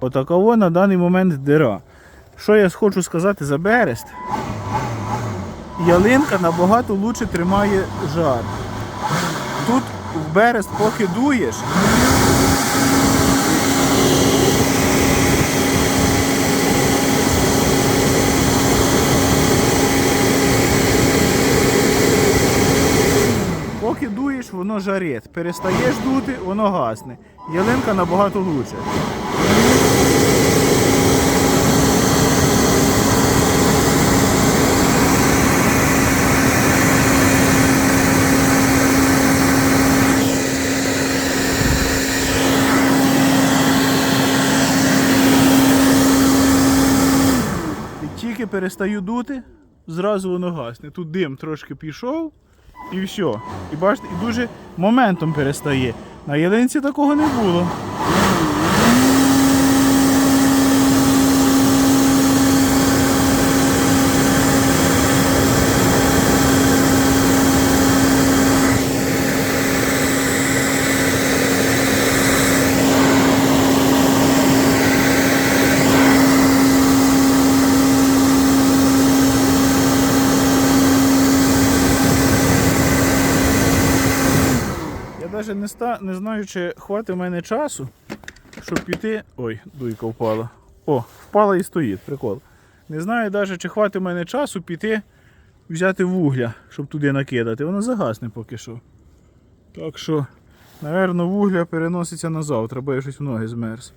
отакова на даний момент дира. Що я хочу сказати за берест? Ялинка набагато лучше тримає жар. Тут в берест поки дуєш. Поки дуєш, воно жарить. Перестаєш дути, воно гасне. Ялинка набагато лучше. І тільки перестаю дути, зразу воно гасне. Тут дим трошки пішов і все. І бачите, і дуже моментом перестає. На ялинці такого не було. Навіть не, ста... не знаю, чи хватить у мене часу, щоб піти. Ой, дуйка впала. О, впала і стоїть, прикол. Не знаю навіть, чи хватить у мене часу піти взяти вугля, щоб туди накидати. Воно загасне поки що. Так що, напевно, вугля переноситься на завтра, бо я щось в ноги змерз.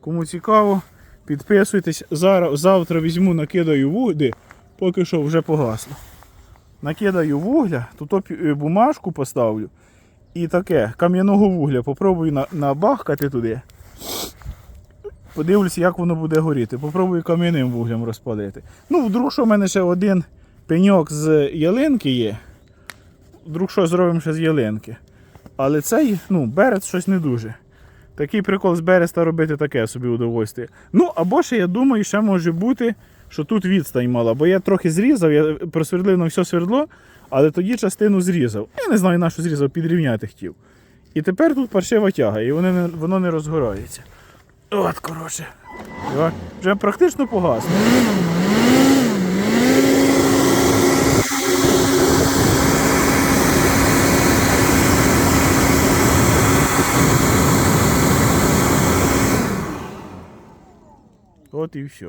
Кому цікаво, підписуйтесь. Зараз, завтра візьму, накидаю вугля, поки що вже погасло. Накидаю вугля, опі- е, бумажку поставлю. І таке, кам'яного вугля попробую набахкати туди. Подивлюся, як воно буде горіти. Попробую кам'яним вуглем розпалити. Ну, вдруг, що в мене ще один пеньок з ялинки є. Вдруг що зробимо ще з ялинки. Але цей, ну, берець щось не дуже. Такий прикол з береста робити таке собі удовольствие. Ну, або ще я думаю, ще може бути, що тут відстань мала. Бо я трохи зрізав, я просвердлив на все свердло, але тоді частину зрізав. Я не знаю, на що зрізав, підрівняти хотів. І тепер тут паршива тяга, і воно не, воно не розгорається. От, коротше. Вже практично погасло. От і все.